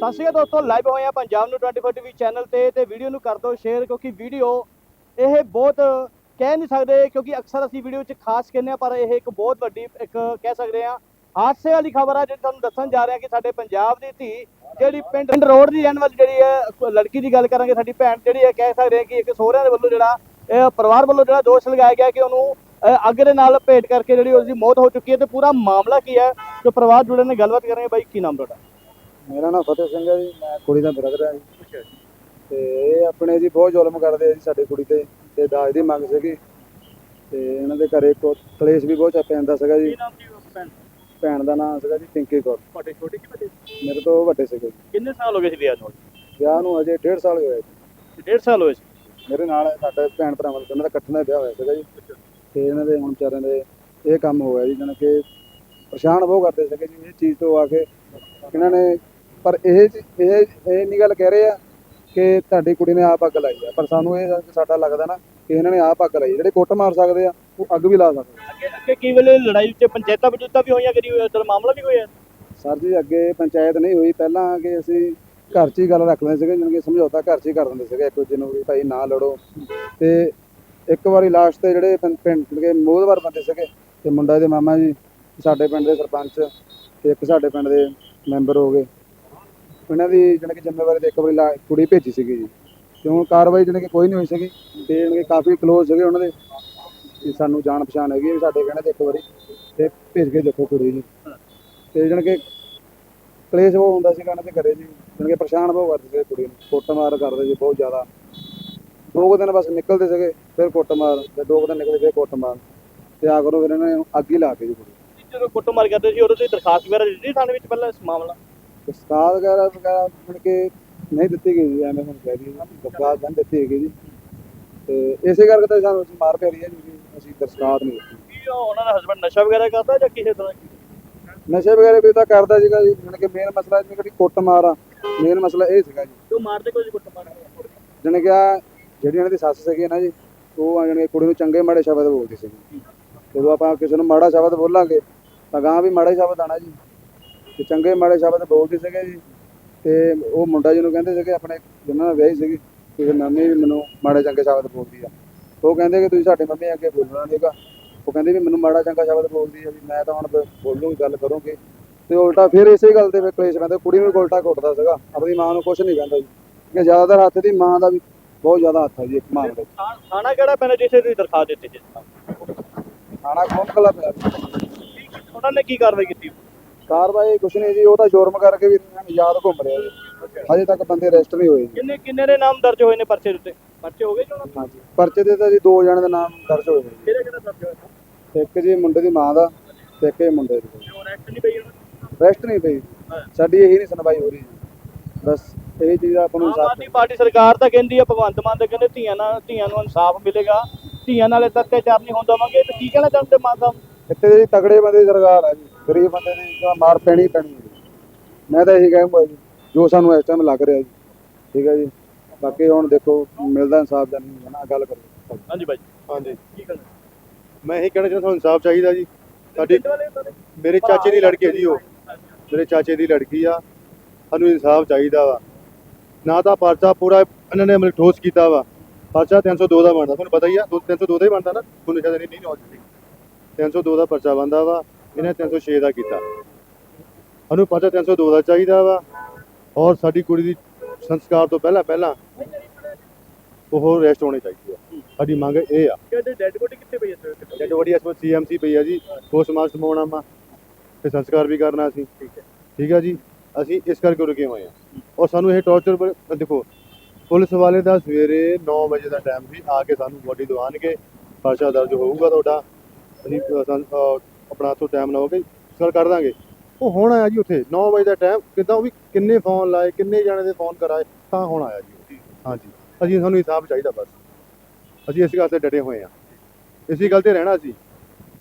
ਸਤਿ ਸ਼੍ਰੀ ਅਕਾਲ ਦੋਸਤੋ ਲਾਈਵ ਹੋਏ ਆ ਪੰਜਾਬ ਨੂੰ 24 ਟੀਵੀ ਚੈਨਲ ਤੇ ਤੇ ਵੀਡੀਓ ਨੂੰ ਕਰ ਦਿਓ ਸ਼ੇਅਰ ਕਿਉਂਕਿ ਵੀਡੀਓ ਇਹ ਬਹੁਤ ਕਹਿ ਨਹੀਂ ਸਕਦੇ ਕਿਉਂਕਿ ਅਕਸਰ ਅਸੀਂ ਵੀਡੀਓ 'ਚ ਖਾਸ ਕਹਿੰਦੇ ਆ, ਪਰ ਇਹ ਇੱਕ ਬਹੁਤ ਵੱਡੀ ਇੱਕ ਕਹਿ ਸਕਦੇ ਆ ਹਾਦਸੇ ਵਾਲੀ ਖਬਰ ਆ ਜਿਹੜੀ ਤੁਹਾਨੂੰ ਦੱਸਣ ਜਾ ਰਹੇ ਆ ਕਿ ਸਾਡੇ ਪੰਜਾਬ ਦੀ ਧੀ ਜਿਹੜੀ ਪਿੰਡ ਪਿੰਡ ਰੋਡ ਦੀ ਰਹਿਣ ਵਾਲੀ ਜਿਹੜੀ ਹੈ ਲੜਕੀ ਦੀ ਗੱਲ ਕਰਾਂਗੇ, ਸਾਡੀ ਭੈਣ ਜਿਹੜੀ ਹੈ ਕਹਿ ਸਕਦੇ ਆ ਕਿ ਇੱਕ ਸਹੁਰਿਆਂ ਦੇ ਵੱਲੋਂ ਜਿਹੜਾ ਪਰਿਵਾਰ ਵੱਲੋਂ ਜਿਹੜਾ ਦੋਸ਼ ਲਗਾਇਆ ਗਿਆ ਕਿ ਉਹਨੂੰ ਅੱਗ ਦੇ ਨਾਲ ਭੇਟ ਕਰਕੇ ਜਿਹੜੀ ਉਸਦੀ ਮੌਤ ਹੋ ਚੁੱਕੀ ਹੈ ਤੇ ਪੂਰਾ ਮਾਮਲਾ ਕੀ ਹੈ, ਜੋ ਪਰਿਵਾਰ ਜੁੜੇ ਨੇ ਗੱਲਬਾਤ ਕਰਾਂਗੇ ਬਾਈ, ਕੀ ਨਾਮ ਤੁਹਾਡਾ? ਮੇਰਾ ਨਾਮ ਫਤਿਹ ਸਿੰਘ ਹੈ ਜੀ ਮੈਂ ਕੁੜੀ ਦਾ ਬ੍ਰਦਰ ਹਾਂ ਜੀ। ਤੇ ਇਹ ਆਪਣੇ ਜੀ ਬਹੁਤ ਜ਼ੁਲਮ ਕਰਦੇ ਆ ਜੀ ਸਾਡੀ ਕੁੜੀ ਤੇ ਤੇ ਦਾਜ ਦੀ ਮੰਗ ਸੀਗੀ। ਤੇ ਇਹਨਾਂ ਦੇ ਘਰੇ ਕੋ ਕਲੇਸ਼ ਵੀ ਬਹੁਤ ਪੈਂਦਾ ਸੀਗਾ ਜੀ। ਨਾਮ ਭੈਣ ਭੈਣ ਦਾ ਨਾਮ ਸੀਗਾ ਜੀ ਪਿੰਕੀ ਕੌਰ। ਤੁਹਾਡੇ ਛੋਟੇ ਕਿ ਵੱਡੇ? ਮੇਰੇ ਤੋਂ ਵੱਡੇ ਸੀਗੇ ਜੀ। ਕਿੰਨੇ ਸਾਲ ਹੋ ਗਏ ਸੀ ਵਿਆਹ ਨੂੰ? ਵਿਆਹ ਨੂੰ ਅਜੇ 1.5 ਸਾਲ ਹੋਇਆ ਜੀ। ਡੇਢ ਸਾਲ ਹੋਏ ਸੀ? ਮੇਰੇ ਨਾਲ ਸਾਡੇ ਭੈਣ ਭਰਾਵਾਂ ਦਾ ਉਹਨਾਂ ਦਾ ਇਕੱਠੇ ਨਾਲ ਵਿਆਹ ਹੋਇਆ ਸੀਗਾ ਜੀ। ਤੇ ਇਹਨਾਂ ਦੇ ਹੁਣ ਵਿਚਾਰਿਆਂ ਦੇ ਇਹ ਕੰਮ ਹੋਇਆ ਜੀ ਜਾਣੀ ਕਿ ਪਰੇਸ਼ਾਨ ਬਹੁਤ ਕਰਦੇ ਸੀਗੇ ਜੀ ਇਹ ਚੀਜ਼ ਤੋਂ ਆ ਕੇ। ਇਹਨਾਂ ਨੇ ਪਰ ਇਹ ਇਹ ਇਹ ਨਹੀਂ ਗੱਲ ਕਹਿ ਰਹੇ ਆ ਕਿ ਤੁਹਾਡੀ ਕੁੜੀ ਨੇ ਆਪ ਅੱਗ ਲਾਈ ਆ। ਪਰ ਸਾਨੂੰ ਇਹ ਸਾਡਾ ਲੱਗਦਾ ਨਾ ਕਿ ਇਹਨਾਂ ਨੇ ਆਪ ਅੱਗ ਲਾਈ ਜਿਹੜੇ ਕੁੱਟ ਮਾਰ ਸਕਦੇ ਆ ਉਹ ਅੱਗ ਵੀ ਲਾ ਸਕਦੇ। ਅੱਗੇ ਅੱਗੇ ਕੀ ਵੇਲੇ ਲੜਾਈ ਚ ਪੰਚਾਇਤਾਂ ਪੰਚਾਇਤਾਂ ਵੀ ਹੋਈਆਂ ਕਰੀ ਉਧਰ ਮਾਮਲਾ ਵੀ ਹੋਇਆ? ਸਰ ਜੀ ਅੱਗੇ ਪੰਚਾਇਤ ਨਹੀਂ ਹੋਈ। ਪਹਿਲਾਂ ਕਿ ਅਸੀਂ ਘਰ 'ਚ ਹੀ ਗੱਲ ਰੱਖ ਲੈਂਦੇ ਸੀਗੇ ਕਿ ਸਮਝੌਤਾ ਘਰ 'ਚ ਹੀ ਕਰ ਦਿੰਦੇ ਸੀਗੇ। ਇੱਕ ਦੂਜੇ ਨੂੰ ਵੀ ਭਾਈ ਨਾ ਲੜੋ। ਤੇ ਇੱਕ ਵਾਰੀ ਲਾਸਟ ਤੇ ਜਿਹੜੇ ਪਿੰਡ ਦੇ ਮੋਹਦਵਾਰ ਬੰਦੇ ਸੀਗੇ ਤੇ ਮੁੰਡਾ ਦੇ ਮਾਮਾ ਜੀ ਸਾਡੇ ਪਿੰਡ ਦੇ ਸਰਪੰਚ ਤੇ ਇੱਕ ਸਾਡੇ ਪਿੰਡ ਦੇ ਮੈਂਬਰ ਹੋ ਗਏ। ਉਹਨਾਂ ਦੀ ਜਾਣੀ ਕਿ ਜ਼ਿੰਮੇਵਾਰੀ ਤੇ ਇੱਕ ਵਾਰੀ ਲਾ- ਕੁੜੀ ਭੇਜੀ ਸੀਗੀ ਜੀ। ਤੇ ਹੁਣ ਕਾਰਵਾਈ ਜਾਣੀ ਕਿ ਕੋਈ ਨਹੀਂ ਹੋਈ ਸੀਗੀ। ਤੇ ਜਾਣੀ ਕਿ ਕਾਫੀ ਕਲੋਜ਼ ਸੀਗੇ ਉਹਨਾਂ ਦੇ। ਕਿ ਸਾਨੂੰ ਜਾਣ ਪਛਾਣ ਹੈਗੀ ਹੈ ਵੀ ਸਾਡੇ ਕਹਿਣੇ ਤੇ ਇੱਕ ਵਾਰੀ ਤੇ ਭੇਜ ਕੇ ਦੇਖੋ ਕੁੜੀ ਜੀ ਤੇ ਜਾਣੀ ਕਿ ਕਲੇਸ਼ ਉਹ ਹੁੰਦਾ ਸੀਗਾ ਉਹਨਾਂ ਦੇ ਘਰੇ ਜੀ। ਜਾਣੀ ਕਿ ਪਰੇਸ਼ਾਨ ਬਹੁਤ ਕਰਦੇ ਸੀਗੇ ਕੁੜੀ ਨੂੰ। ਕੁੱਟਮਾਰ ਕਰਦੇ ਸੀ ਬਹੁਤ ਜ਼ਿਆਦਾ। ਦੋ ਕੁ ਦਿਨ ਬਸ ਨਿਕਲਦੇ ਸੀਗੇ, ਫਿਰ ਕੁੱਟਮਾਰ। ਤੇ ਦੋ ਕੁ ਦਿਨ ਨਿਕਲਦੇ, ਫਿਰ ਕੁੱਟਮਾਰ। ਤੇ ਆ ਕਰੋ ਫਿਰ ਇਹਨਾਂ ਨੇ ਅੱਗ ਹੀ ਲਾ ਕੇ ਜੀ ਕੁੜੀ ਜਦੋਂ ਕੁੱਟਮਾਰ ਕਰਦੇ ਸੀ ਉਦੋਂ ਤੁਸੀਂ ਦਰਖਾਸਤ ਵਗੈਰਾ ਦਿੱਤੀ ਥਾਣੇ ਵਿੱਚ ਪਹਿਲਾਂ ਇਸ ਮਾਮਲਾ ਤੇ ਸਤਾਦ ਵਗੈਰਾ ਵਗੈਰਾ ਮਤਲਬ ਕਿ ਨਹੀਂ ਦਿੱਤੀ ਗਈ ਜੀ ਐਵੇਂ ਹੁਣ ਕਹਿ ਰਹੀ ਦਰਖਾਸਤ ਨਹੀਂ ਦਿੱਤੀ ਹੈਗੀ ਜੀ। ਤੇ ਇਸੇ ਕਰਕੇ ਤਾਂ ਸਾਨੂੰ ਅਸੀਂ ਮਾਰ ਪੈ ਰਹੀ ਹੈ ਜੀ ਅਸੀਂ ਦਰਖਾਸਤ ਨਹੀਂ ਦਿੱਤੀ। ਕੀ ਉਹ ਉਹਨਾਂ ਦਾ ਹਸਬੰਡ ਨਸ਼ਾ ਵਗੈਰਾ ਕਰਦਾ ਜਾਂ ਕਿਸੇ ਤਰ੍ਹਾਂ ਨਸ਼ੇ ਵਗੈਰਾ ਵੀ ਤਾਂ ਕਰਦਾ ਸੀਗਾ ਜੀ ਜਾਣੀ ਕਿ ਮੇਨ ਮਸਲਾ ਜਿਹੜੀ ਕਿ ਕੁੱਟ ਮਾਰ ਆ ਮੇਨ ਮਸਲਾ ਇਹ ਸੀਗਾ ਜੀ। ਜੋ ਮਾਰਦੇ ਕੋਈ ਕੁੱਟਮਾਰ? ਜਾਣੀ ਕਿ ਆਹ ਜਿਹੜੀ ਇਹਨਾਂ ਦੀ ਸੱਸ ਸੀਗੀ ਨਾ ਜੀ ਉਹ ਜਾਣੀ ਕਿ ਕੁੜੀ ਨੂੰ ਚੰਗੇ ਮਾੜੇ ਸ਼ਬਦ ਬੋਲਦੀ ਸੀਗੀ। ਜਦੋਂ ਆਪਾਂ ਕਿਸੇ ਨੂੰ ਮਾੜਾ ਸ਼ਬਦ ਬੋਲਾਂਗੇ ਤਾਂ ਗਾਂ ਵੀ ਮਾੜਾ ਹੀ ਸ਼ਬਦ ਆਣਾ ਜੀ। ਤੇ ਚੰਗੇ ਮਾੜੇ ਸ਼ਬਦ ਬੋਲਦੇ ਸੀਗੇ ਜੀ। ਤੇ ਉਹ ਮੁੰਡਾ ਜੀ ਨੂੰ ਕਹਿੰਦੇ ਸੀਗੇ ਆਪਣੇ ਜਿਹਨਾਂ ਨਾਲ ਵਿਆਹੀ ਸੀਗੀ ਕਿ ਮੰਮੀ ਵੀ ਮੈਨੂੰ ਮਾੜੇ ਚੰਗੇ ਸ਼ਬਦ ਬੋਲਦੀ ਆ। ਉਹ ਕਹਿੰਦੇ ਕਿ ਤੁਸੀਂ ਸਾਡੇ ਮੰਮੀ ਅੱਗੇ ਬੋਲਣਾ ਨਹੀਂਗਾ ਉਹ ਕਹਿੰਦੇ ਵੀ ਮੈਨੂੰ ਮਾੜਾ ਚੰਗਾ ਸ਼ਬਦ ਬੋਲਦੀ ਆ ਵੀ ਮੈਂ ਤਾਂ ਹੁਣ ਬੋਲੂਗੀ ਗੱਲ ਕਰੂੰਗੀ। ਤੇ ਉਲਟਾ ਫਿਰ ਇਸੇ ਗੱਲ ਤੇ ਫਿਰ ਕਲੇਸ਼ ਪੈਂਦਾ। ਕੁੜੀ ਨੂੰ ਉਲਟਾ ਕੁੱਟਦਾ ਸੀਗਾ। ਆਪਣੀ ਮਾਂ ਨੂੰ ਕੁਝ ਨਹੀਂ ਕਹਿੰਦਾ ਜੀ। ਕਿ ਜ਼ਿਆਦਾਤਰ ਹੱਥ ਦੀ ਮਾਂ ਦਾ ਵੀ ਬਹੁਤ ਜ਼ਿਆਦਾ ਹੱਥ ਹੈ ਜੀ ਇੱਕ ਮਾਮਲੇ 'ਚ ਥਾਣਾ ਕਿਹੜਾ ਪੈਣਾ ਜਿੱਥੇ ਤੁਸੀਂ ਦਰਖਾਸਤ ਦਿੱਤੀ ਸੀ? ਥਾਣਾ ਕੌਮ ਕਲਾ ਪਿਆ। ਉਹਨਾਂ ਨੇ ਕੀ ਕਾਰਵਾਈ ਕੀਤੀ? ਕਾਰਵਾਈ ਕੁਛ ਨਹੀਂ ਜੀ ਉਹ ਤਾਂ ਜੁਰਮ ਕਰਕੇ ਵੀ ਨੂੰ ਯਾਦ ਘੁੰਮ ਰਿਹਾ ਜੀ। ਹਜੇ ਤੱਕ ਬੰਦੇ ਅਰੈਸਟ ਨਹੀਂ ਹੋਏ ਜੀ। ਕਿੰਨੇ ਕਿੰਨੇ ਦੇ ਨਾਮ ਦਰਜ ਹੋਏ ਨੇ ਪਰਚੇ ਦੇ ਉੱਤੇ? ਪਰਚੇ ਹੋ ਗਏ ਜੀ ਉਹਨਾਂ ਦੇ? ਹਾਂਜੀ। ਪਰਚੇ ਦੇ ਤਾਂ ਜੀ ਦੋ ਜਣੇ ਦਾ ਨਾਮ ਦਰਜ ਹੋਏ ਨੇ ਕਿਹੜੇ ਕਿਹੜੇ ਦਰਜ ਹੋਏ ਜੀ। ਇੱਕ ਜੀ ਮੁੰਡੇ ਦੀ ਮਾਂ ਦਾ ਤੇ ਇੱਕ ਇਹ ਮੁੰਡੇ ਦੀ। ਜੋ ਰੈਸਟ ਨਹੀਂ ਪਈ ਉਹਨਾਂ? ਅਰੈਸਟ ਨਹੀਂ ਪਈ। ਹਾਂ। ਸਾਡੀ ਇਹੀ ਨਹੀਂ ਸੁਣਵਾਈ ਹੋ ਰਹੀ ਜੀ। ਬਸ ਇਹ ਚੀਜ਼ ਦਾ ਆਪਾਂ ਨੂੰ ਆਮ ਇਨਸਾਫ ਪਾਰਟੀ ਸਰਕਾਰ ਤਾਂ ਕਹਿੰਦੀ ਆ ਭਗਵੰਤ ਮਾਨ ਤਾਂ ਕਹਿੰਦੇ ਧੀਆਂ ਨਾਲ ਧੀਆਂ ਨੂੰ ਇਨਸਾਫ ਮਿਲੇਗਾ। ਧੀਆਂ ਨਾਲ ਇਹ ਅਤਿਆਚਾਰ ਨਹੀਂ ਹੁੰਦਾ ਵਾਂਗੇ ਤੇ ਕੀ ਕਹਿਣਾ ਚਾਹੁੰਦੇ ਮਾਨ ਸਾਹਿਬ ਇੱਥੇ ਜੀ ਤਗੜੇ ਬੰਦੇ ਦੀ ਸਰਕਾਰ ਹੈ ਜੀ ਗਰੀਬ ਬੰਦੇ ਦੀ ਤਾਂ ਮਾਰ ਪੈਣੀ ਹੀ ਪੈਣੀ ਹੈ। ਮੈਂ ਤਾਂ ਇਹੀ ਕਹਾਂਗਾ ਜੀ ਜੋ ਸਾਨੂੰ ਇਸ ਟਾਈਮ ਲੱਗ ਰਿਹਾ ਜੀ ਠੀਕ ਹੈ ਜੀ। ਬਾਕੀ ਹੁਣ ਦੇਖੋ ਮਿਲਦਾ ਇਨਸਾਫ ਜਾਂ ਨਹੀਂ ਹੈ ਨਾ ਗੱਲ ਕਰੋ। ਹਾਂਜੀ ਬਾਈ ਹਾਂਜੀ। ਕੀ ਕਹਿਣਾ ਮੈਂ ਇਹੀ ਕਹਿਣਾ ਚਾਹੁੰਦਾ ਤੁਹਾਨੂੰ ਇਨਸਾਫ ਚਾਹੀਦਾ ਜੀ। ਸਾਡੀ? ਮੇਰੇ ਚਾਚੇ ਦੀ ਲੜਕੀ ਹੈ ਜੀ ਉਹ। ਮੇਰੇ ਚਾਚੇ ਦੀ ਲੜਕੀ ਆ। ਸਾਨੂੰ ਇਨਸਾਫ ਚਾਹੀਦਾ ਵਾ। ਨਾ ਤਾਂ ਪਰਚਾ ਪੂਰਾ ਇਹਨਾਂ ਨੇ ਮਤਲਬ ਠੋਸ ਕੀਤਾ ਵਾ। ਪਰਚਾ 302 ਦਾ ਬਣਦਾ ਤੁਹਾਨੂੰ ਪਤਾ ਹੀ ਆ ਦੋ- 302 ਦਾ ਹੀ ਬਣਦਾ ਨਾ। ਤੁਹਾਨੂੰ ਸ਼ਾਇਦ ਨਹੀਂ ਨਹੀਂ ਨੌਲੇਜ ਸੀ 302 ਦਾ ਪਰਚਾ ਬਣਦਾ ਵਾ ਇਹਨੇ 306 ਦਾ ਕੀਤਾ। ਸਾਨੂੰ ਪਰਚਾ 302 ਦਾ ਚਾਹੀਦਾ ਵਾ। ਔਰ ਸਾਡੀ ਕੁੜੀ ਦੀ ਸੰਸਕਾਰ ਤੋਂ ਪਹਿਲਾਂ ਪਹਿਲਾਂ ਉਹ ਅਰੈਸਟ ਹੋਣੇ ਚਾਹੀਦੇ ਆ। ਸਾਡੀ ਮੰਗ ਇਹ ਆ। ਡੈਡ ਬੋਡੀ ਕਿੱਥੇ ਪਈ ਹੈ ਜੱਟ ਵੜੀ ਅਸਮਤ ਸੀਐਮਸੀ ਪਈ ਆ ਜੀ। ਪੋਸਟਮਾਸਟਰ ਮੋਣਾਮਾ ਤੇ ਸੰਸਕਾਰ ਵੀ ਕਰਨਾ ਸੀ ਠੀਕ ਹੈ। ਠੀਕ ਆ ਜੀ? ਅਸੀਂ ਇਸ ਕਰਕੇ ਰੁਕੇ ਹੋਏ ਆ। ਔਰ ਸਾਨੂੰ ਇਹ ਟੌਰਚਰ ਦੇਖੋ ਪੁਲਿਸ ਵਾਲੇ ਦਾ ਸਵੇਰੇ 9 ਵਜੇ ਦਾ ਟਾਈਮ ਸੀ। ਆ ਕੇ ਸਾਨੂੰ ਬੋਡੀ ਦਵਾਉਣਗੇ। ਪਰਚਾ ਦਰਜ ਹੋਊਗਾ ਤੁਹਾਡਾ। ਅਸੀਂ ਅ, ਸਾਨੂੰ, ਅ, ਆਪਣਾ ਤੋਂ ਟਾਈਮ ਲਾਓਗੇ ਸਰ ਕਰ ਦਾਂਗੇ। ਉਹ ਹੁਣ ਆਇਆ ਜੀ ਉੱਥੇ 9 ਵਜੇ ਦਾ ਟਾਈਮ ਕਿਦਾਂ ਉਹ ਵੀ ਕਿੰਨੇ ਫੋਨ ਲਾਏ ਕਿੰਨੇ ਜਾਣੇ ਦੇ ਫੋਨ ਕਰਾਏ ਤਾਂ ਹੁਣ ਆਇਆ ਜੀ ਉਹ। ਹਾਂਜੀ। ਅਸੀਂ ਸਾਨੂੰ ਹਿਸਾਬ ਚਾਹੀਦਾ ਬਸ। ਅਸੀਂ ਇਸ ਗੱਲ ਤੇ ਡਟੇ ਹੋਏ ਆ ਇਸੇ ਗੱਲ ਤੇ ਰਹਿਣਾ ਸੀ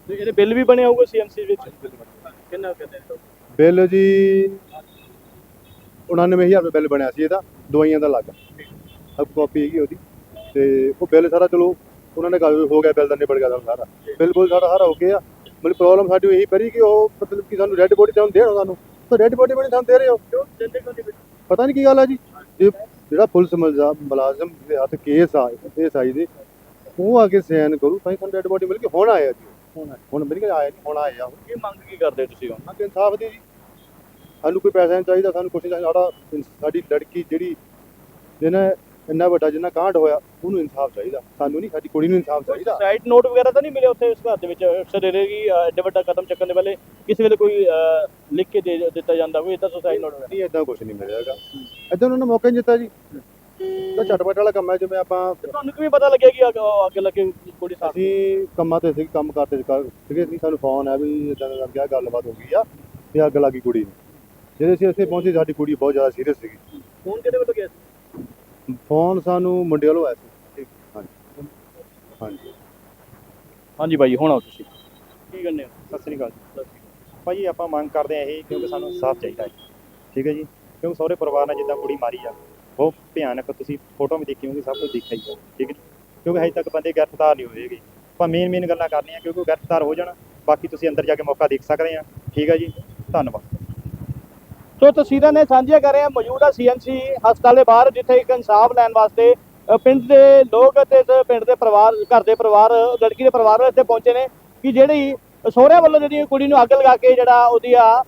ਤੇ ਇਹਦੇ ਬਿੱਲ ਵੀ ਬਣਿਆ ਹੋਊਗਾ ਸੀਐਮਸੀ ਵਿੱਚ? ਕਿੰਨਾ ਕਹਿੰਦੇ ਬਿੱਲ ਜੀ 99000 ਰੁਪਏ ਬਿੱਲ ਬਣਿਆ ਸੀ ਇਹਦਾ ਦਵਾਈਆਂ ਦਾ ਲੱਗ। ਅਬ ਕਾਪੀ ਹੈਗੀ ਉਹਦੀ। ਤੇ ਉਹ ਬਿੱਲ ਸਾਰਾ ਚਲੋ ਉਹਨਾਂ ਨੇ ਗੱਲ ਹੋ ਗਿਆ ਬਿੱਲ ਦਾ ਨਿਬੜ ਗਿਆ ਸਾਰਾ। ਬਿੱਲ ਬੁੱਲ ਸਾਡਾ ਸਾਰਾ ਹੋ ਗਿਆ। ਮਤਲਬ ਪ੍ਰੋਬਲਮ ਸਾਡੀ ਇਹੀ ਪਰੀ ਕਿ ਉਹ ਮਤਲਬ ਕਿ ਸਾਨੂੰ ਰੈੱਡ ਬੋਡੀ ਤੁਹਾਨੂੰ ਦੇਣ ਸਾਨੂੰ। ਤਾਂ ਰੈੱਡ ਬੋਡੀ ਬਣੀ ਸਾਨੂੰ ਦੇ ਰਹੇ ਹੋ ਪਤਾ ਨਹੀਂ ਕੀ ਗੱਲ ਆ ਜੀ। ਇਹ ਜਿਹੜਾ ਪੁਲਿਸ ਮੁਲਜ਼ਮ ਦੇ ਹੱਥ ਕੇਸ ਆ ਕੇਸ ਆਈ ਦੇ ਉਹ ਆ ਕੇ ਸੈਨ ਕਰੂ ਤਾਂ ਸਾਨੂੰ ਡੈਡ ਬੋਡੀ ਮਿਲ ਕੇ ਹੁਣ ਆਇਆ ਜੀ। ਹੁਣ ਮਿਲ ਕੇ ਆਇਆ ਜੀ ਹੁਣ ਆਇਆ। ਹੁਣ ਕੀ ਮੰਗ ਕੀ ਕਰਦੇ ਤੁਸੀਂ ਹੁਣ? ਸਾਨੂੰ ਇਨਸਾਫ ਦੇ ਜੀ। ਸਾਨੂੰ ਕੋਈ ਪੈਸਾ ਨਹੀਂ ਚਾਹੀਦਾ ਸਾਨੂੰ ਕੁਛ ਨਹੀਂ ਚਾਹੀਦਾ। ਸਾਡੀ ਲੜਕੀ ਜਿਹੜੀ ਜਿਹਨੇ ਇੰਨਾ ਵੱਡਾ ਜਿੰਨਾ ਕਾਂਡ ਹੋਇਆ ਉਹਨੂੰ ਇਨਸਾਫ ਚਾਹੀਦਾ। ਸਾਨੂੰ ਨਹੀਂ ਸਾਡੀ ਕੁੜੀ ਨੂੰ ਇਨਸਾਫ ਚਾਹੀਦਾ। ਸਾਈਡ ਨੋਟ ਵਗੈਰਾ ਤਾਂ ਨਹੀਂ ਮਿਲੇ ਉੱਥੇ ਉਸ ਘਰ ਦੇ ਵਿੱਚ? ਸਵੇਰੇ ਕੀ ਐਡੇ ਵੱਡਾ ਕਦਮ ਚੱਕਣ ਦੇ ਵੇਲੇ ਕਿਸੇ ਵੇਲੇ ਕੋਈ ਲਿਖ ਕੇ ਦੇ ਦਿੱਤਾ ਜਾਂਦਾ ਕੋਈ ਇਦਾਂ ਸੁਸਾਈਡ ਨੋਟ ਨਹੀਂ ਇਦਾਂ ਕੁਝ ਨਹੀਂ ਮਿਲਿਆਗਾ। ਇਦਾਂ ਉਹਨਾਂ ਨੇ ਮੌਕਾ ਨਹੀਂ ਦਿੱਤਾ ਜੀ। ਤਾਂ ਝਟਪਟ ਵਾਲਾ ਕੰਮ ਹੈ ਜਿਵੇਂ ਆਪਾਂ ਤੁਹਾਨੂੰ ਕਿਵੇਂ ਪਤਾ ਲੱਗਿਆ ਕਿ ਅੱਗ- ਲੱਗੇ ਕੁੜੀ ਸਾਥ ਅਸੀਂ ਕੰਮਾਂ ਤੇ ਸੀ ਕੰਮ ਕਰਦੇ ਸੀਗੇ। ਸੀ ਸਾਨੂੰ ਫੋਨ ਆ ਵੀ ਇਦਾਂ ਦਾ ਗਿਆ ਗੱਲਬਾਤ ਹੋ ਗਈ ਆ ਤੇ ਅੱਗ ਲੱਗੀ ਕੁੜੀ ਨੂੰ। ਜਦੋਂ ਅਸੀਂ ਇੱਥੇ ਪਹੁੰਚੇ ਸਾਡੀ ਕੁੜੀ ਬਹੁਤ ਜ਼ਿਆਦਾ ਸੀਰੀਅਸ ਸੀਗੀ। ਫੋਨ ਕਿਹਦੇ ਵੱਲੋਂ ਗਿਆ ਸੀ? ਫੋਨ ਸਾਨੂੰ ਮੁੰਡੇ ਵੱਲੋਂ ਆਇਆ ਸੀ। ਹਾਂਜੀ। ਹਾਂਜੀ ਹਾਂਜੀ ਬਾਈ ਹੁਣ ਆਓ ਤੁਸੀਂ। ਕੀ ਕਰਨੇ ਹੋ? ਸਤਿ ਸ੍ਰੀ ਅਕਾਲ ਭਾਜੀ ਆਪਾਂ ਮੰਗ ਕਰਦੇ ਆ ਇਹ ਕਿਉਂਕਿ ਸਾਨੂੰ ਇਨਸਾਫ ਚਾਹੀਦਾ ਹੈ। ਠੀਕ ਹੈ ਜੀ? ਕਿਉਂਕਿ ਸਹੁਰੇ ਪਰਿਵਾਰ ਨੇ ਜਿੱਦਾਂ ਕੁੜੀ ਮਾਰੀ ਆ ਬਹੁਤ ਭਿਆਨਕ ਤੁਸੀਂ ਫੋਟੋ ਵੀ ਦੇਖੀ ਹੋਗੀ ਸਭ ਕੁਝ ਦੇਖਿਆ ਹੀ ਆ ਠੀਕ ਹੈ? ਕਿਉਂਕਿ ਹਜੇ ਤੱਕ ਬੰਦੇ ਗ੍ਰਿਫਤਾਰ ਨਹੀਂ ਹੋਏਗੇ ਆਪਾਂ ਮੇਨ ਮੇਨ ਗੱਲਾਂ ਕਰਨੀਆਂ ਕਿਉਂਕਿ ਗ੍ਰਿਫਤਾਰ ਹੋ ਜਾਣ। ਬਾਕੀ ਤੁਸੀਂ ਅੰਦਰ ਜਾ ਕੇ ਮੌਕਾ ਦੇਖ ਸਕਦੇ ਆ ਠੀਕ ਹੈ ਜੀ? ਧੰਨਵਾਦ। ਸੋ ਤਸਵੀਰਾਂ ਨੇ ਸਾਂਝੀਆਂ ਕਰ ਰਹੇ ਹਾਂ, ਮੌਜੂਦਾ ਸੀਐਮਸੀ ਹਸਪਤਾਲ ਦੇ ਬਾਹਰ, ਜਿੱਥੇ ਇੱਕ ਇਨਸਾਫ ਲੈਣ ਵਾਸਤੇ ਪਿੰਡ ਦੇ ਲੋਕ ਅਤੇ ਪਿੰਡ ਦੇ ਪਰਿਵਾਰ, ਘਰ ਦੇ ਪਰਿਵਾਰ, ਲੜਕੀ ਦੇ ਪਰਿਵਾਰ ਇੱਥੇ ਪਹੁੰਚੇ ਨੇ ਕਿ ਜਿਹੜੀ ਸਹੁਰਿਆਂ ਵੱਲੋਂ ਜਿਹੜੀ ਕੁੜੀ ਨੂੰ ਅੱਗ ਲਗਾ ਕੇ ਜਿਹੜਾ ਉਹਦੀ ਆ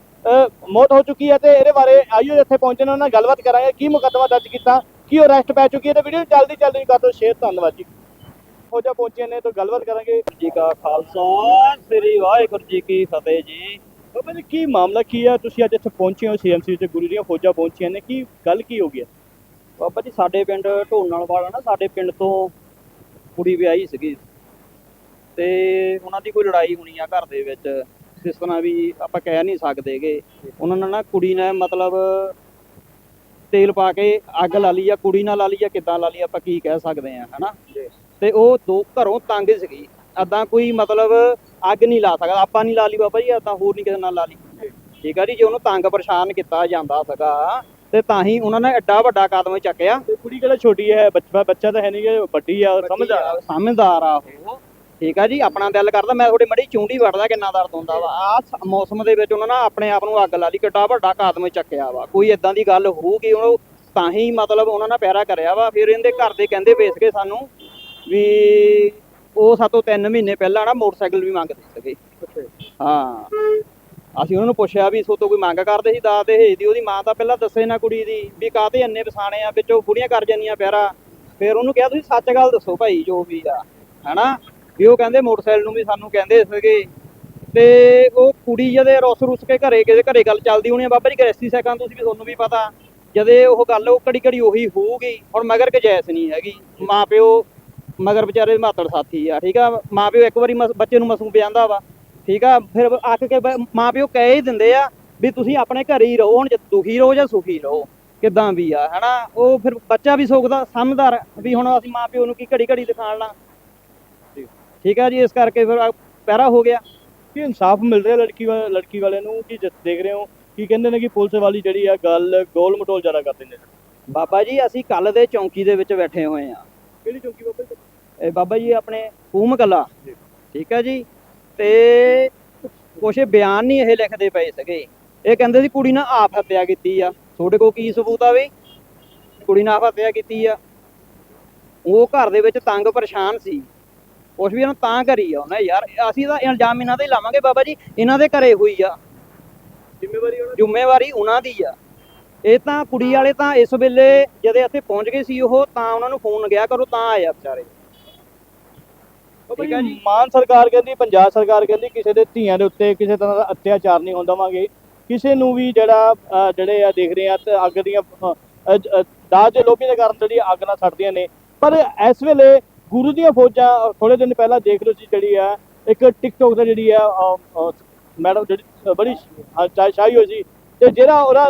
ਮੌਤ ਹੋ ਚੁੱਕੀ ਹੈ ਤੇ ਇਹਦੇ ਬਾਰੇ ਆਈਓ ਇੱਥੇ ਪਹੁੰਚੇ ਨੇ, ਉਹਨਾਂ ਨਾਲ ਗੱਲਬਾਤ ਕਰਾਂਗੇ, ਕੀ ਮੁਕੱਦਮਾ ਦਰਜ ਕੀਤਾ, ਕੀ ਉਹ ਅਰੈਸਟ ਪੈ ਚੁੱਕੀ ਹੈ ਤੇ ਵੀਡੀਓ ਜਲਦੀ ਜਲਦੀ ਕਰ ਦਿਓ ਸ਼ੇਅਰ, ਧੰਨਵਾਦ ਜੀ। ਹੋ ਜਾ ਪਹੁੰਚੇ ਨੇ ਤਾਂ ਗੱਲਬਾਤ ਕਰਾਂਗੇ। ਜੀ ਕਾ ਖਾਲਸਾ, ਸ੍ਰੀ ਵਾਹਿਗੁਰੂ ਜੀ ਕੀ ਫਤਿਹ ਜੀ। ਬਾਬਾ ਜੀ ਕੀ ਮਾਮਲਾ ਕੀ ਹੈ ਤੁਸੀਂ ਅੱਜ ਇੱਥੇ ਪਹੁੰਚੇ ਹੋ ਸੀਐਮਸੀ ਤੇ ਗੁਰੂ ਦੀਆਂ ਫੌਜਾਂ ਪਹੁੰਚੀਆਂ ਨੇ ਕੀ ਗੱਲ ਕੀ ਹੋ ਗਈ? ਹੈ ਬਾਬਾ ਜੀ ਸਾਡੇ ਪਿੰਡ ਢੋਲਣ ਵਾਲਾ ਨਾ ਸਾਡੇ ਪਿੰਡ ਤੋਂ ਕੁੜੀ ਵਿਆਹੀ ਸੀਗੀ। ਤੇ ਉਹਨਾਂ ਦੀ ਕੋਈ ਲੜਾਈ ਹੋਣੀ ਆ ਘਰ ਦੇ ਵਿੱਚ। ਜਿਸ ਤਰ੍ਹਾਂ ਵੀ ਆਪਾਂ ਕਹਿ ਨਹੀਂ ਸਕਦੇਗੇ। ਉਹਨਾਂ ਨੇ ਨਾ ਕੁੜੀ ਨੇ ਮਤਲਬ ਤੇਲ ਪਾ ਕੇ ਅੱਗ ਲਾ ਲਈ ਆ ਕੁੜੀ ਨਾਲ ਲਾ ਲਈ ਆ ਕਿੱਦਾਂ ਲਾ ਲਈ ਆਪਾਂ ਕੀ ਕਹਿ ਸਕਦੇ ਆ ਹਨਾ? ਤੇ ਉਹ ਦੋ ਘਰੋਂ ਤੰਗ ਸੀਗੀ। ਏਦਾਂ ਕੋਈ ਮਤਲਬ ਅੱਗ ਨਹੀਂ ਲਾ ਸਕਦਾ। ਆਪਾਂ ਨਹੀਂ ਲਾ ਲਈ ਬਾਬਾ ਜੀ ਏਦਾਂ ਹੋਰ ਨਹੀਂ ਕਿਸੇ ਨਾਲ ਲਾ ਲਈ। ਠੀਕ ਆ ਜੀ ਜੇ ਉਹਨੂੰ ਤੰਗ ਪਰੇਸ਼ਾਨ ਕੀਤਾ ਜਾਂਦਾ ਸੀਗਾ ਤੇ ਤਾਂ ਹੀ ਉਹਨਾਂ ਨੇ ਐਡਾ ਵੱਡਾ ਕਦਮ ਚੱਕਿਆ। ਤੇ ਕੁੜੀ ਕਿਹੜਾ ਛੋਟੀ ਹੈ ਬੱਚਾ ਬੱਚਾ ਤਾਂ ਹੈ ਨਹੀਂ ਗੇ ਵੱਡੀ ਆ ਸਮਝਦਾਰ ਆ। ਸਮਝਦਾਰ ਆ ਉਹ। ਠੀਕ ਆ ਜੀ ਆਪਣਾ ਦਿਲ ਕਰਦਾ ਮੈਂ ਤੁਹਾਡੀ ਮੜੀ ਚੁੰਡੀ ਵੜਦਾ ਕਿੰਨਾ ਦਰਦ ਹੁੰਦਾ ਵਾ। ਆ ਮੌਸਮ ਦੇ ਵਿੱਚ ਉਹਨਾਂ ਨੇ ਆਪਣੇ ਆਪ ਨੂੰ ਅੱਗ ਲਾ ਲਈ ਕਿੱਡਾ ਵੱਡਾ ਕਦਮ ਚੱਕਿਆ ਵਾ। ਕੋਈ ਇਦਾਂ ਦੀ ਗੱਲ ਹੋਊਗੀ ਉਹਨੂੰ ਤਾਂ ਹੀ ਮਤਲਬ ਉਹਨਾਂ ਨੇ ਪਿਆਰਾ ਕਰਿਆ ਵਾ ਫਿਰ ਇਹਦੇ ਘਰ ਦੇ ਕਹਿੰਦੇ ਵੇਚ ਕੇ ਸਾਨੂੰ ਵੀ ਉਹ ਸਾਤੋਂ 3 ਮਹੀਨੇ ਪਹਿਲਾਂ ਨਾ ਮੋਟਰਸਾਈਕਲ ਵੀ ਮੰਗਦੇ ਸੀਗੇ। ਹਾਂ। ਅਸੀਂ ਉਹਨਾਂ ਨੂੰ ਪੁੱਛਿਆ ਵੀ ਸੋ ਤੋਂ ਕੋਈ ਮੰਗ ਕਰਦੇ ਸੀ ਦਾਤ ਇਹ ਦੀ ਉਹਦੀ ਮਾਂ ਤਾਂ ਪਹਿਲਾਂ ਦੱਸੇ ਨਾ ਕੁੜੀ ਦੀ ਵੀ ਕਾਹਤੇ ਇੰਨੇ ਵਸਾਣੇ ਆ ਵਿੱਚੋਂ ਬੁੜੀਆਂ ਕਰ ਜਾਂਦੀਆਂ ਪਿਆਰਾ। ਫਿਰ ਉਹਨੂੰ ਕਿਹਾ ਤੁਸੀਂ ਸੱਚ ਗੱਲ ਦੱਸੋ ਭਾਈ ਜੋ ਵੀ ਆ। ਹਨਾ? ਵੀ ਉਹ ਕਹਿੰਦੇ ਮੋਟਰਸਾਈਕਲ ਨੂੰ ਵੀ ਸਾਨੂੰ ਕਹਿੰਦੇ ਸੀਗੇ। ਤੇ ਉਹ ਕੁੜੀ ਜਦੇ ਰੁੱਸ ਰੁੱਸ ਕੇ ਘਰੇ ਕਿਤੇ ਘਰੇ ਗੱਲ ਚੱਲਦੀ ਹੋਣੀ ਆ ਬਾਬਾ ਜੀ ਗ੍ਰੈਸੀ ਸੈਕਾਂ ਤੁਸੀਂ ਵੀ ਤੁਹਾਨੂੰ ਵੀ ਪਤਾ। ਜਦੇ ਉਹ ਗੱਲ ਉਹ ਕੜੀ ਕੜੀ ਉਹੀ ਹੋਊਗੀ ਹੁਣ ਮਗਰ ਗਜੈਸ ਨਹੀਂ ਹੈਗੀ। ਮਾਂ ਪਿਓ ਮਗਰ ਵਿਚਾਰੇ ਮਾਤੜ ਸਾਥੀ ਆ ਠੀਕ ਆ? ਮਾਂ ਪਿਓ ਇੱਕ ਵਾਰੀ ਮਸ- ਬੱਚੇ ਨੂੰ ਮਸੂਮ ਪਿਆਂਦਾ ਵਾ ਠੀਕ ਆ? ਫਿਰ ਅੱਕ ਕੇ ਬ- ਮਾਂ ਪਿਓ ਕਹਿ ਹੀ ਦਿੰਦੇ ਆ ਵੀ ਤੁਸੀਂ ਆਪਣੇ ਘਰੇ ਹੀ ਰਹੋ ਹੁਣ ਜੇ ਦੁਖੀ ਰਹੋ ਜਾਂ ਸੁਖੀ ਰਹੋ ਕਿਦਾਂ ਵੀ ਆ ਹਨਾ? ਉਹ ਫਿਰ ਬੱਚਾ ਵੀ ਸੋਚਦਾ ਸਮਝਦਾਰ ਵੀ ਹੁਣ ਅਸੀਂ ਮਾਂ ਪਿਓ ਨੂੰ ਕੀ ਘੜੀ ਘੜੀ ਦਿਖਾਣ ਲਾ ਠੀਕ ਆ ਜੀ ਇਸ ਕਰਕੇ ਫਿਰ ਪਹਿਰਾ ਹੋ ਗਿਆ। ਕੀ ਇਨਸਾਫ ਮਿਲ ਰਿਹਾ ਲੜਕੀ ਲੜਕੀ ਵਾਲੇ ਨੂੰ? ਕੀ ਦੇਖ ਰਹੇ ਹੋ? ਕੀ ਕਹਿੰਦੇ ਨੇ ਕਿ ਪੁਲਿਸ ਵਾਲੀ ਜਿਹੜੀ ਆ ਗੱਲ ਗੋਲ ਮਟੋਲ ਜ਼ਿਆਦਾ ਕਰਦੇ ਨੇ? ਬਾਬਾ ਜੀ ਅਸੀਂ ਕੱਲ ਦੇ ਚੌਂਕੀ ਦੇ ਵਿੱਚ ਬੈਠੇ ਹੋਏ ਆ। ਕਿਹੜੀ ਚੌਕੀ ਬਾਬਾ? ਇਹ ਬਾਬਾ ਜੀ ਆਪਣੇ ਹੂਮ ਕਲਾ। ਠੀਕ ਹੈ ਜੀ? ਤੇ ਕੁਛ ਬਿਆਨ ਨਹੀਂ ਇਹ ਲਿਖਦੇ ਪਏ ਸੀਗੇ। ਇਹ ਕਹਿੰਦੇ ਸੀ ਕੁੜੀ ਨੇ ਆਪ ਹੱਤਿਆ ਕੀਤੀ ਆ। ਤੁਹਾਡੇ ਕੋਲ ਕੀ ਸਬੂਤ ਆ ਵੀ ਕੁੜੀ ਨੇ ਆਪ ਹੱਤਿਆ ਕੀਤੀ ਆ। ਉਹ ਘਰ ਦੇ ਵਿੱਚ ਤੰਗ ਪਰੇਸ਼ਾਨ ਸੀ। ਕੁਛ ਵੀ ਇਹਨੂੰ ਤਾਂ ਕਰੀ ਆ ਉਹਨੇ ਯਾਰ। ਅਸੀਂ ਤਾਂ ਇਲਜ਼ਾਮ ਇਹਨਾਂ ਤੇ ਲਾਵਾਂਗੇ ਬਾਬਾ ਜੀ। ਇਹਨਾਂ ਦੇ ਘਰੇ ਹੋਈ ਆ। ਜ਼ਿੰਮੇਵਾਰੀ ਉਹਨਾਂ ਜ਼ਿੰਮੇਵਾਰੀ ਉਹਨਾਂ ਦੀ ਆ। ਇਹ ਤਾਂ ਕੁੜੀ ਵਾਲੇ ਤਾਂ ਇਸ ਵੇਲੇ ਜਦੋਂ ਇੱਥੇ ਪਹੁੰਚ ਗਏ ਸੀ ਉਹ ਤਾਂ ਉਹਨਾਂ ਨੂੰ ਫੋਨ ਗਿਆ ਕਰੋ ਤਾਂ ਆਏ ਆ ਵਿਚਾਰੇ। ਠੀਕ ਆ ਜੀ ਜੀ। ਮਾਨ ਸਰਕਾਰ ਕਹਿੰਦੀ ਪੰਜਾਬ ਸਰਕਾਰ ਕਹਿੰਦੀ ਕਿਸੇ ਦੇ ਧੀਆਂ ਦੇ ਉੱਤੇ ਕਿਸੇ ਤਰ੍ਹਾਂ ਦਾ ਅਤਿਆਚਾਰ ਨਹੀਂ ਹੋਣ ਦੇਵਾਂਗੇ। ਕਿਸੇ ਨੂੰ ਵੀ ਜਿਹੜਾ ਜਿਹੜੇ ਆ ਦੇਖ ਰਹੇ ਆ ਤੇ ਅੱਗ ਦੀਆਂ ਦਾਜ ਦੇ ਲੋਭੀ ਦੇ ਕਾਰਨ ਜਿਹੜੀ ਅੱਗ ਨਾਲ ਸੜਦੀਆਂ ਨੇ। ਪਰ ਇਸ ਵੇਲੇ ਗੁਰੂ ਦੀਆਂ ਫੌਜਾਂ ਥੋੜੇ ਦਿਨ ਪਹਿਲਾਂ ਦੇਖ ਲਓ ਸੀ ਜਿਹੜੀ ਆ ਇੱਕ ਟਿਕਟੋਕ ਤੇ ਜਿਹੜੀ ਆ ਮੈਡਮ ਜਿਹੜੀ ਬੜੀ ਸ਼ਾਹੀ ਹੋਈ ਸੀ। ਤੇ ਜਿਹੜਾ ਉਹਦਾ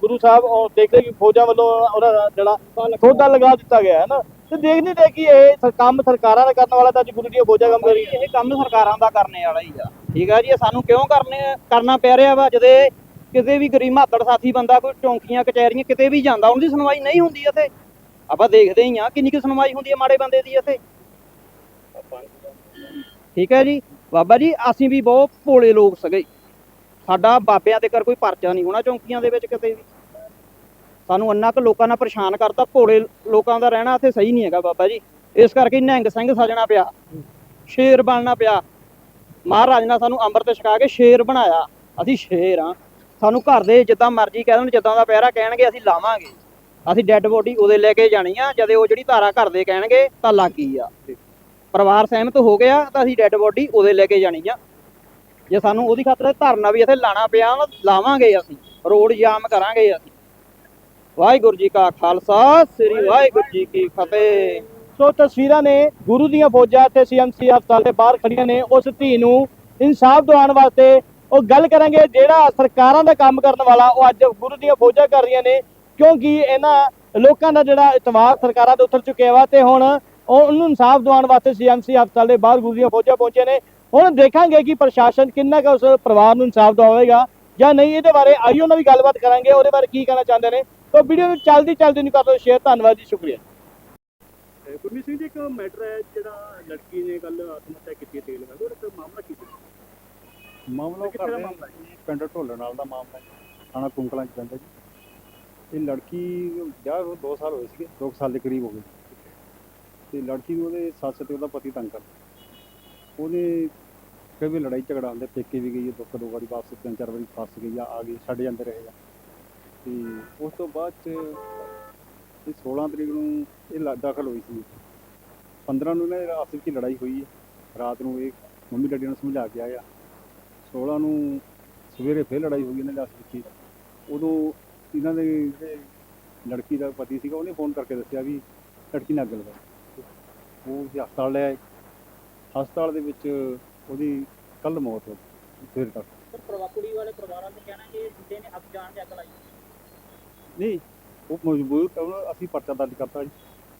ਗੁਰੂ ਸਾਹਿਬ ਉਹ ਦੇਖ ਰਹੇ ਕਿ ਫੌਜਾਂ ਵੱਲੋਂ ਉਹਦਾ ਜਿਹੜਾ ਸੌਦਾ ਲਗਾ ਦਿੱਤਾ ਗਿਆ ਹੈ ਨਾ। ਤੇ ਦੇਖ ਨਹੀਂ ਰਹੇ ਕਿ ਇਹ ਸਰ- ਕੰਮ ਸਰਕਾਰਾਂ ਦਾ ਕਰਨ ਵਾਲਾ ਤਾਂ ਅੱਜ ਗੁਰੂ ਦੀਆਂ ਫੌਜਾਂ ਕੰਮ ਕਰ ਇਹ ਕੰਮ ਸਰਕਾਰਾਂ ਦਾ ਕਰਨੇ ਵਾਲਾ ਹੀ ਆ। ਠੀਕ ਆ ਜੀ ਇਹ ਸਾਨੂੰ ਕਿਉਂ ਕਰਨੇ ਕਰਨਾ ਪੈ ਰਿਹਾ ਵਾ ਜਦੇ ਕਿਤੇ ਵੀ ਗਰੀਬ ਮਾਤੜ ਸਾਥੀ ਬੰਦਾ ਕੋਈ ਚੌਂਕੀਆਂ ਕਚਹਿਰੀਆਂ ਕਿਤੇ ਵੀ ਜਾਂਦਾ ਉਹਦੀ ਸੁਣਵਾਈ ਨਹੀਂ ਹੁੰਦੀ ਇੱਥੇ। ਆਪਾਂ ਦੇਖਦੇ ਹੀ ਆ ਕਿੰਨੀ ਕੁ ਸੁਣਵਾਈ ਹੁੰਦੀ ਹੈ ਮਾੜੇ ਬੰਦੇ ਦੀ ਇੱਥੇ। ਠੀਕ ਹੈ ਜੀ ਬਾਬਾ ਜੀ ਅਸੀਂ ਵੀ ਬਹੁਤ ਭੋਲੇ ਲੋਕ ਸਗੇ। ਸਾਡਾ ਬਾਬਿਆਂ ਤੇ ਕਰ ਕੋਈ ਪਰਚਾ ਨਹੀਂ ਹੋਣਾ ਚੌਂਕੀਆਂ ਦੇ ਵਿੱਚ ਕਿਤੇ ਵੀ। ਸਾਨੂੰ ਇੰਨਾ ਕੁ ਲੋਕਾਂ ਨਾਲ ਪਰੇਸ਼ਾਨ ਕਰਤਾ ਭੋਲੇ ਲੋਕਾਂ ਦਾ ਰਹਿਣਾ ਇੱਥੇ ਸਹੀ ਨਹੀਂ ਹੈਗਾ ਬਾਬਾ ਜੀ। ਇਸ ਕਰਕੇ ਨਿਹੰਗ ਸਿੰਘ ਸਜਣਾ ਪਿਆ ਸ਼ੇਰ ਬਣਨਾ ਪਿਆ। ਮਹਾਰਾਜ ਨੇ ਸਾਨੂੰ ਅੰਮ੍ਰਿਤ ਛਕਾ ਕੇ ਸ਼ੇਰ ਬਣਾਇਆ। ਅਸੀਂ ਸ਼ੇਰ ਆ ਸਾਨੂੰ ਘਰ ਦੇ ਜਿੱਦਾਂ ਮਰਜ਼ੀ ਕਹਿ ਦੇਣ ਜਿੱਦਾਂ ਦਾ ਪਹਿਰਾ ਕਹਿਣਗੇ ਅਸੀਂ ਲਾਵਾਂਗੇ। ਅਸੀਂ ਡੈੱਡ ਬੋਡੀ ਉਹਦੇ ਲੈ ਕੇ ਜਾਣੀ ਆ ਜਦੇ ਉਹ ਜਿਹੜੀ ਧਾਰਾ ਘਰ ਦੇ ਕਹਿਣਗੇ ਤਾਂ ਲੱਗੀ ਆ। ਪਰਿਵਾਰ ਸਹਿਮਤ ਹੋ ਗਿਆ ਤਾਂ ਅਸੀਂ ਡੈੱਡ ਬੋਡੀ ਉਹਦੇ ਲੈ ਕੇ ਜਾਣੀ ਆ। ਜੇ ਸਾਨੂੰ ਉਹਦੀ ਖਾਤਰ ਧਰਨਾ ਵੀ ਇੱਥੇ ਲਾਣਾ ਪਿਆ ਨਾ, ਲਾਵਾਂਗੇ ਅਸੀਂ। ਰੋਡ ਜਾਮ ਕਰਾਂਗੇ ਅਸੀਂ। ਵਾਹਿਗੁਰੂ ਜੀ ਕਾ ਖਾਲਸਾ, ਸ੍ਰੀ ਵਾਹਿਗੁਰੂ ਜੀ ਕੀ ਫਤਿਹ। ਸੋ ਤਸਵੀਰਾਂ ਨੇ ਗੁਰੂ ਦੀਆਂ ਫੌਜਾਂ ਤੇ ਸੀਐਮਸੀ ਹਸਪਤਾਲ ਦੇ ਬਾਹਰ ਖੜੀਆਂ ਨੇ, ਉਸ ਧੀ ਨੂੰ ਇਨਸਾਫ ਦਿਵਾਉਣ ਵਾਸਤੇ ਉਹ ਗੱਲ ਕਰਾਂਗੇ ਜਿਹੜਾ ਸਰਕਾਰਾਂ ਦਾ ਕੰਮ ਕਰਨ ਵਾਲਾ ਉਹ ਅੱਜ ਗੁਰੂ ਦੀਆਂ ਫੌਜਾਂ ਕਰ ਰਹੀਆਂ ਨੇ, ਕਿਉਂਕਿ ਇਹਨਾਂ ਲੋਕਾਂ ਦਾ ਜਿਹੜਾ ਇਤਵਾਰ ਸਰਕਾਰਾਂ ਦੇ ਉਤਰ ਚੁੱਕਿਆ ਵਾ ਤੇ ਹੁਣ ਉਹਨੂੰ ਇਨਸਾਫ ਦਿਵਾਉਣ ਵਾਸਤੇ ਸੀਐਮਸੀ ਹਸਪਤਾਲ ਦੇ ਬਾਹਰ ਗੁਰੂ ਦੀਆਂ ਫੌਜਾਂ ਪਹੁੰਚੇ ਨੇ। ਹੁਣ ਦੇਖਾਂਗੇ ਕਿ ਪ੍ਰਸ਼ਾਸਨ ਕਿੰਨਾ ਕੁ ਉਸ ਪਰਿਵਾਰ ਨੂੰ ਇਨਸਾਫ ਦਿਵਾਵੇਗਾ ਜਾਂ ਨਹੀਂ, ਇਹਦੇ ਬਾਰੇ ਆਈਓ ਨਾਲ ਵੀ ਗੱਲਬਾਤ ਕਰਾਂਗੇ। ਉਹਦੇ ਬਾਰੇ ਕੀ ਕਹਿਣਾ ਚਾਹੁੰਦੇ ਨੇ? ਤਾਂ ਵੀਡੀਓ ਨੂੰ ਚੱਲਦੀ ਚੱਲਦੀ ਨੂੰ ਕਰ ਦਿਓ ਸ਼ੇਅਰ ਧੰਨਵਾਦ ਜੀ ਸ਼ੁਕਰੀਆ। ਗੁਰਮੀਤ ਸਿੰਘ ਜੀ ਇੱਕ ਮੈਟਰ ਹੈ ਜਿਹੜਾ ਲੜਕੀ ਨੇ ਕੱਲ ਆਤਮ ਹੱਤਿਆ ਕੀਤੀ ਤੇਲ ਨਾਲ ਉਹਦਾ ਮਾਮਲਾ ਕੀ ਸੀ? ਮਾਮਲਾ ਕਿੱਥੇ ਦਾ ਘਰ ਮਾਮਲਾ ਦੇ ਪਿੰਡ ਢੋਲਣ ਨਾਲ ਦਾ ਮਾਮਲਾ ਹੈ ਥਾਣਾ ਕੁੰਕਲਾਂ ਚ ਪੈਂਦਾ ਜੀ। ਇਹ ਲੜਕੀ ਵਿਆਹ ਨੂੰ 2 ਸਾਲ ਹੋਏ ਸੀਗੇ 2 ਸਾਲ ਦੇ ਕਰੀਬ ਹੋ ਗਏ। ਤੇ ਲੜਕੀ ਨੂੰ ਉਹਦੇ ਸੱਸ ਤੇ ਉਹਦਾ ਪਤੀ ਤੰਗ ਕਰਦਾ ਉਹਨੇ ਕਈ ਵੀ ਲੜਾਈ ਝਗੜਾ ਹੁੰਦੇ ਪੇਕੇ ਵੀ ਗਈ ਦੋ ਦੋ ਵਾਰੀ ਵਾਪਸ ਤਿੰਨ ਚਾਰ ਵਾਰੀ ਫਸ ਗਈ ਆ ਆ ਗਈ ਛੱਡ ਜਾਂਦੇ ਰਹੇ ਆ। ਤੇ ਉਸ ਤੋਂ ਬਾਅਦ ਚ ਇਹ 16 ਤਰੀਕ ਨੂੰ ਇਹ ਲਾ- ਦਾਖਲ ਹੋਈ ਸੀ। 15 ਨੂੰ ਇਹਨਾਂ ਦੇ ਆਪਸ ਵਿੱਚ ਲੜਾਈ ਹੋਈ ਹੈ। ਰਾਤ ਨੂੰ ਇਹ ਮੰਮੀ ਡੈਡੀ ਨੂੰ ਸਮਝਾ ਕੇ ਆਇਆ। 16 ਨੂੰ ਸਵੇਰੇ ਫਿਰ ਲੜਾਈ ਹੋਈ ਇਹਨਾਂ ਦੇ ਆਪਸ ਵਿੱਚ। ਉਦੋਂ ਇਹਨਾਂ ਦੇ ਜਿਹੜੇ ਲੜਕੀ ਦਾ ਪਤੀ ਸੀਗਾ, ਉਹਨੇ ਫੋਨ ਕਰਕੇ ਦੱਸਿਆ ਵੀ ਲੜਕੀ ਨਾਲ ਅੱਗ ਲਗਾ ਉਹ ਅਸੀਂ ਹਸਪਤਾਲ ਲੈ ਆਏ। ਹਸਪਤਾਲ ਦੇ ਵਿੱਚ ਉਹਦੀ ਕੱਲ ਮੌਤ ਹੋ ਗਈ, ਸਵੇਰ ਤੱਕ। ਸਰ ਪਰਿਵਾਰ ਕੁੜੀ ਵਾਲੇ ਪਰਿਵਾਰਾਂ ਦਾ ਕਹਿਣਾ ਕਿ ਮੁੰਡੇ ਨੇ ਅੱਗ ਜਾਣ ਅੱਗ ਲਾਈ। ਨਹੀਂ ਉਹ ਮਜਬੂਰ ਉਹਨੂੰ ਅਸੀਂ ਪਰਚਾ ਦਰਜ ਕਰਤਾ ਜੀ।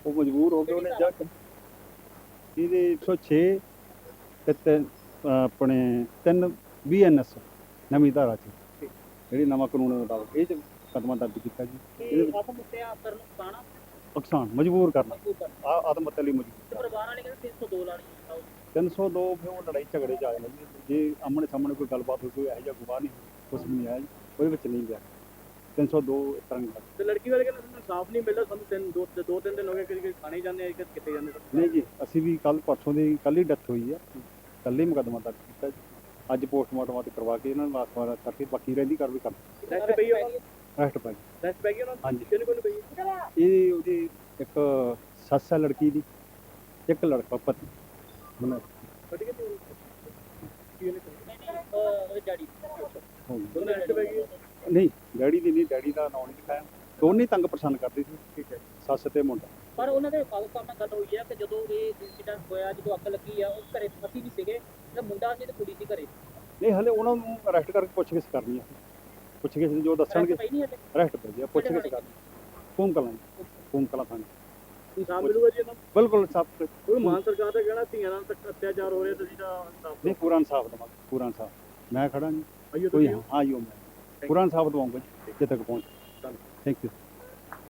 ਉਹ ਮਜਬੂਰ ਹੋ ਕੇ ਉਹਨੇ ਜਾ ਕੇ ਇਹਦੇ 106 ਤੇ ਤਿੰਨ ਅਹ ਆਪਣੇ 3 ਬੀਐਨਐਸ ਨਵੀਂ ਧਾਰਾ ਚ ਜਿਹੜੀ ਨਵਾਂ ਕਾਨੂੰਨ ਮੁਤਾਬਕ ਇਹ ਚ ਕਦਮਾਂ ਦਰਜ ਕੀਤਾ ਜੀ। ਕਿ ਆਤਮ ਹੱਤਿਆ ਕਰਨ ਨੂੰ ਪਾਣਾ ਨੁਕਸਾਨ ਮਜਬੂਰ ਕਰਨਾ। ਕਰਨਾ। ਆ ਆਤਮ ਹੱਤਿਆ ਲਈ ਮਜਬੂਰ ਤੇ ਪਰਿਵਾਰ ਵਾਲੇ ਕਹਿੰਦੇ 302 ਲਾਣੀ 302 ਫਿਰ ਉਹ ਲੜਾਈ ਝਗੜੇ ਚ ਆ ਜਾਣਾ ਜੀ। ਜੇ ਆਮਣੇ ਸਾਹਮਣੇ ਕੋਈ ਗੱਲਬਾਤ ਹੋਈ ਕੋਈ ਇਹੋ ਜਿਹਾ ਗਵਾਹ ਨਹੀਂ ਕੁਝ ਵੀ ਨਹੀਂ ਆਇਆ ਜੀ। ਉਹਦੇ ਵਿੱਚ ਨਹੀਂ ਗਿਆ। 302 ਇਸ ਤਰ੍ਹਾਂ ਲੱਗਦਾ। ਤੇ ਲੜਕੀ ਵਾਲੇ ਕਹਿੰਦੇ ਸਾਨੂੰ ਇਨਸਾਫ ਨਹੀਂ ਮਿਲਦਾ ਸਾਨੂੰ ਤਿੰਨ ਦੋ ਦੋ ਤਿੰਨ ਦਿਨ ਹੋ ਗਏ ਕਦੀ ਖਾਣੇ ਜਾਂਦੇ ਆ ਕਦੀ ਕਿੱਥੇ ਜਾਂਦੇ ਨਹੀਂ ਜੀ ਅਸੀਂ ਵੀ ਕੱਲ ਪਰਸੋਂ ਦੀ ਕੱਲ ਹੀ ਡੈਥ ਹੋਈ ਆ। ਕੱਲ ਹੀ ਮੁਕੱਦਮਾ ਦਰਜ ਕੀਤਾ ਜੀ। ਅੱਜ ਪੋਸਟਮਾਰਟਮ ਤੇ ਕਰਵਾ ਕੇ ਇਹਨਾਂ ਨੂੰ ਆਸਵਾਰ ਕਰਕੇ ਬਾਕੀ ਰਹਿੰਦੀ ਕਾਰਵਾਈ ਕਰ ਟੈਸਟ ਪਈ ਉਹਨਾਂ ਰੈਸਟ ਪਾ ਟੈਸਟ ਪੈ ਗਿਆ ਉਹਨਾਂ ਹਾਂਜੀ। ਕਿਹਨੂੰ ਕਿਹਨੂੰ ਪਈ? ਇਹ ਉਹਦੀ ਇੱਕ ਸੱਸ ਹੈ ਲੜਕੀ ਦੀ ਇੱਕ ਲੜਕਾ ਪਤੀ। ਬਣਾ ਫਟ ਗਈ ਕੀ ਉਹਦੇ ਡੈਡੀ ਹੋ ਗਈ। ਦੋਨੇ ਟੈਸਟ ਪੈ ਗਈ ਨਹੀਂ ਡੈਡੀ ਦੀ ਨਹੀਂ ਡੈਡੀ ਦਾ ਨਾਂ ਨਹੀਂ ਲਿਖਾਇਆ ਦੋਨੇ ਹੀ ਤੰਗ ਪਰੇਸ਼ਾਨ ਕਰਦੇ ਸੀ ਠੀਕ ਹੈ ਸੱਸ ਤੇ ਮੁੰਡਾ। ਪਰ ਉਹਨਾਂ ਦੇ ਸਾਹਿਬ ਨਾਲ ਗੱਲ ਹੋਈ ਹੈ ਕਿ ਜਦੋਂ ਇਹ ਇਨਸੀਡੈਂਟ ਹੋਇਆ ਜਦੋਂ ਅੱਗ ਲੱਗੀ ਆ ਉਸ ਘਰੇ ਪਤੀ ਵੀ ਸੀਗੇ ਤੇ ਮੁੰਡਾ ਸੀ ਤੇ ਕੁੜੀ ਸੀ ਘਰੇ। ਨਹੀਂ ਹਲੇ ਉਹਨਾਂ ਨੂੰ ਅਰੈਸਟ ਕਰਕੇ ਪੁੱਛਗਿੱਛ ਕਰਨੀ ਆ। ਪੁੱਛਗਿੱਛ ਜੋ ਦੱਸਣਗੇ। ਪਈ ਨਹੀਂ ਹਲੇ। ਅਰੈਸਟ ਪੈ ਗਿਆ ਪੁੱਛਗਿੱਛ ਕਰਨੀ। ਕੂਮ ਕਲਾਂ ਕੂਮ ਕਲਾਂ ਥਾਣੇ। ਇਨਸਾਫ ਮਿਲੂਗਾ ਜੀ ਇਹਨਾਂ? ਬਿਲਕੁਲ ਕੁਛ। ਕੋਈ ਮਾਨ ਸਰਕਾਰ ਦਾ ਕਹਿਣਾ ਧੀਆਂ ਨਾਲ ਤੱਕ ਅਤਿਆਚਾਰ ਹੋ ਰਿਹਾ ਤੁਸੀਂ ਤਾਂ ਇਨਸਾਫ ਨਹੀਂ ਪੂਰਾ ਇਨਸਾਫ ਦਵਾਂਗੇ ਪੂਰਾ ਇਨਸਾਫ। ਮੈਂ ਖੜਾ ਨਹੀਂ। ਆਈਓ ਕੋਈ ਤੁਸੀਂ? ਹਾਂ ਆਈਓ ਮੈਂ। ਇਨਸਾਫ ਦਵਾਂਗਾ ਜੀ, ਜਿੱਥੇ ਤੱਕ ਪਹੁੰਚ ਥੈਂਕ ਯੂ